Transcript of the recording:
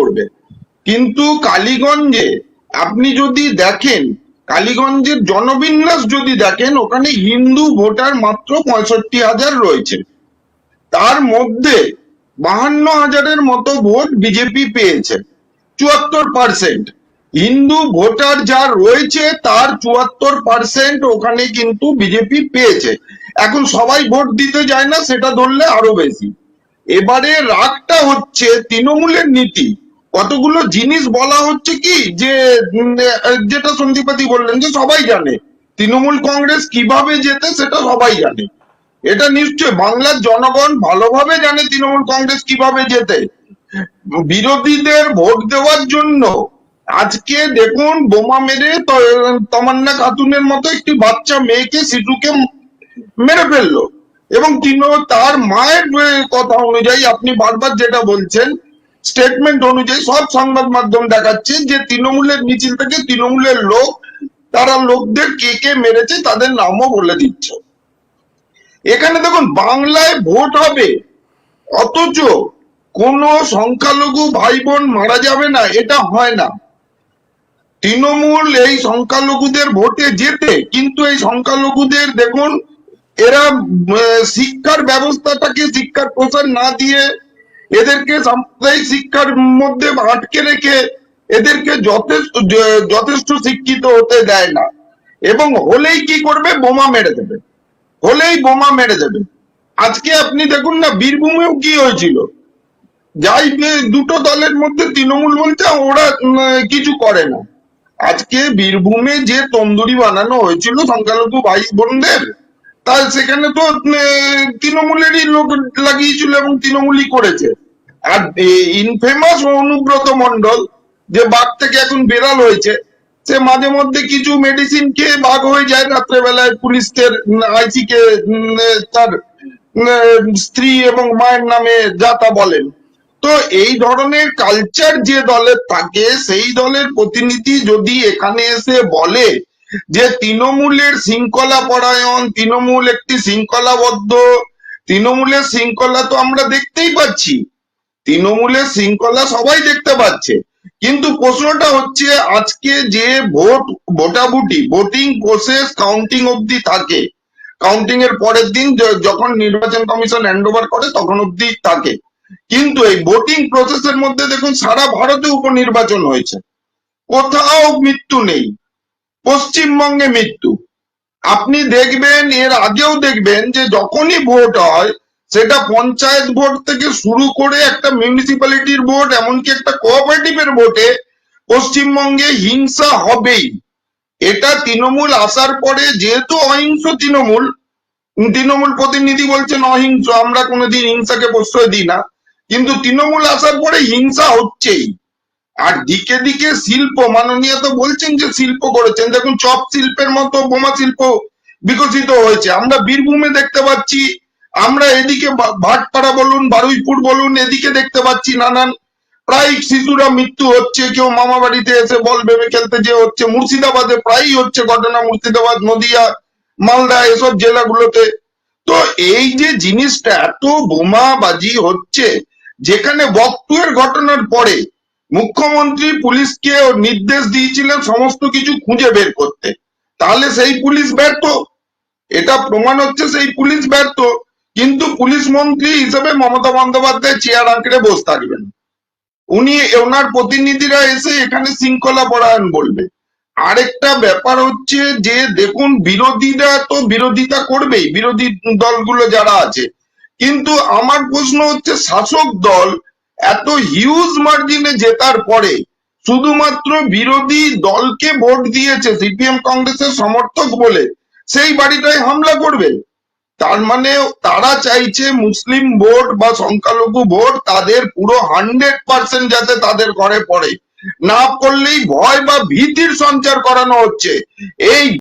করবে। কিন্তু কালীগঞ্জে আপনি যদি দেখেন, কালীগঞ্জের জনবিন্যাস যদি দেখেন, ওখানে হিন্দু ভোটার মাত্র পঁয়ষট্টি হাজার রয়েছে। তার মধ্যে বাহান্ন হাজারের মতো ভোট বিজেপি পেয়েছে, চুয়াত্তর পার্সেন্ট। হিন্দু ভোটার যা রয়েছে, তার চুয়াত্তর পার্সেন্ট ওখানে কিন্তু বিজেপি পেয়েছে। এখন সবাই ভোট দিতে যায় না, সেটা ধরলে আরও বেশি। এবারে রাগটা হচ্ছে তৃণমূলের নীতি। কতগুলো জিনিস বলা হচ্ছে কি যে যেটা সন্দীপাতি বললেন যে সবাই জানে। তৃণমূল কংগ্রেস কীভাবে যেতে সেটা সবাই জানে। এটা নিশ্চয় বাংলার জনগণ ভালোভাবে জানে তৃণমূল কংগ্রেস কীভাবে যেতে বিরোধীদের ভোট দেওয়ার জন্য আজকে দেখুন বোমা মেরে তমান্না খাতুনের মতো একটি বাচ্চা মেয়েকে শিশুকে মেরে ফেলল। এবং তিনি তার মায়ের কথা অনুযায়ী আপনি বারবার যেটা বলছেন স্টেটমেন্ট অনুযায়ী সব সংবাদ মাধ্যম দেখাচ্ছে যে তৃণমূলের মিছিল থেকে তৃণমূলের লোক, তারা লোকদের কে কে মেরেছে তাদের নামও বলে দিচ্ছে। এখানে দেখুন, বাংলায় ভোট হবে, অথচ কোন সংখ্যালঘু ভাই বোন মারা যাবে না, এটা হয় না। তৃণমূল এই সংখ্যালঘুদের ভোটে যেতে কিন্তু এই সংখ্যালঘুদের দেখুন, এরা শিক্ষার ব্যবস্থাটাকে শিক্ষার প্রসার না দিয়ে এদেরকে সাম্প্রদায়িক শিক্ষার মধ্যে আটকে রেখে এদেরকে যথেষ্ট যথেষ্ট শিক্ষিত হতে দেয় না। এবং হলেই কি করবে? বোমা মেরে দেবে। হলেই বোমা মেরে দেবে। আজকে আপনি দেখুন না, বীরভূমেও কি হয়েছিল? যাই দুটো দলের মধ্যে তৃণমূল বলছে ওরা কিছু করে না। আজকে বীরভূমে যে তন্দুরি বানানো হয়েছিল, সংখ্যালঘু ভাই বোনদের তা সেখানে তো তৃণমূলেরই লোক লাগিয়েছিল এবং তৃণমূলই করেছে। আর ইনফেমাস অনুব্রত মন্ডল যে বাঘ থেকে এখন বেড়াল হয়েছে, সে মাঝে মধ্যে কিছু মেডিসিন খেয়ে বাঘ হয়ে যায় রাত্রেবেলায় পুলিশকে আইসি কে তার স্ত্রী এবং মায়ের নামে যা তা বলেন। তো এই ধরনের কালচার যে দলের থাকে, সেই দলের প্রতিনিধি যদি এখানে এসে বলে যে তৃণমূলের শৃঙ্খলা পরায়ণ, তৃণমূল একটি শৃঙ্খলাবদ্ধ, তৃণমূলের শৃঙ্খলা তো আমরা দেখতেই পাচ্ছি। তৃণমূলের শৃঙ্খলা সবাই দেখতে পাচ্ছে। কিন্তু প্রশ্নটা হচ্ছে, আজকে যে ভোট, ভোটাভুটি, ভোটিং প্রসেস কাউন্টিং অবধি থাকে কাউন্টিং এর পরের দিন যখন নির্বাচন কমিশন হ্যান্ড করে, তখন অবধি থাকে। কিন্তু এই ভোটিং প্রসেসের মধ্যে দেখুন, সারা ভারতে উপনির্বাচন হয়েছে। কোথাও মৃত্যু নেই। পশ্চিমবঙ্গে মৃত্যু। আপনি দেখবেন, এর আগেও দেখবেন যে যখনই ভোট হয়, সেটা পঞ্চায়েত ভোট থেকে শুরু করে একটা মিউনিসিপ্যালিটির ভোট, এমনকি একটা কোঅপারেটিভের ভোটে পশ্চিমবঙ্গে হিংসা হবেই। এটা তৃণমূল আসার পরে যেহেতু অহিংস তৃণমূল তৃণমূল প্রতিনিধি বলছেন অহিংস, আমরা কোনোদিন হিংসাকে প্রশ্রয় দিই না। কিন্তু তৃণমূল আসার পরে হিংসা হচ্ছেই। আর দিকে দিকে শিল্প, মাননীয় তো বলছেন যে শিল্প করেছেন। দেখুন, চপ শিল্পের মতো বোমা শিল্প বিকশিত হয়েছে। আমরা বীরভূমে দেখতে পাচ্ছি, আমরা এদিকে ভাটপাড়া বলুন, বারুইপুর বলুন, এদিকে দেখতে পাচ্ছি নানান, প্রায় শিশুরা মৃত্যু হচ্ছে, কেউ মামা বাড়িতে এসে বল ভেবে খেলতে যে হচ্ছে, মুর্শিদাবাদে প্রায়ই হচ্ছে ঘটনা, মুর্শিদাবাদ, নদিয়া, মালদা, এসব জেলাগুলোতে। তো এই যে জিনিসটা, এত বোমাবাজি হচ্ছে, যেখানে বক্তুয়ের ঘটনার পরে মুখ্যমন্ত্রী পুলিশকে নির্দেশ দিয়েছিলেন সমস্ত কিছু খুঁজে বের করতে। তাহলে সেই পুলিশ ব্যর্থ। এটা প্রমাণ হচ্ছে সেই পুলিশ ব্যর্থ। কিন্তু পুলিশ মন্ত্রী হিসেবে মমতা বন্দ্যোপাধ্যায় চেয়ার আঁকড়ে বসে থাকবেন। উনি ওনার প্রতিনিধিরা এসে এখানে শৃঙ্খলা পরায়ণ বলবে। আরেকটা ব্যাপার হচ্ছে যে, দেখুন, বিরোধীরা তো বিরোধিতা করবেই, বিরোধী দলগুলো যারা আছে। কিন্তু আমার প্রশ্ন হচ্ছে শাসক দল এত হিউজ মার্জিনে জেতার পরে শুধুমাত্র বিরোধী দলকে ভোট দিয়েছে সিপিএম কংগ্রেসের সমর্থক বলে, সেই বাড়িটায় হামলা করবে। তার মানে তারা চাইছে মুসলিম ভোট বা সংখ্যালঘু ভোট, তাদের পুরো হান্ড্রেড পার্সেন্ট যাতে তাদের ঘরে পড়ে। না পড়লেই ভয় বা ভীতির সঞ্চার করানো হচ্ছে। এই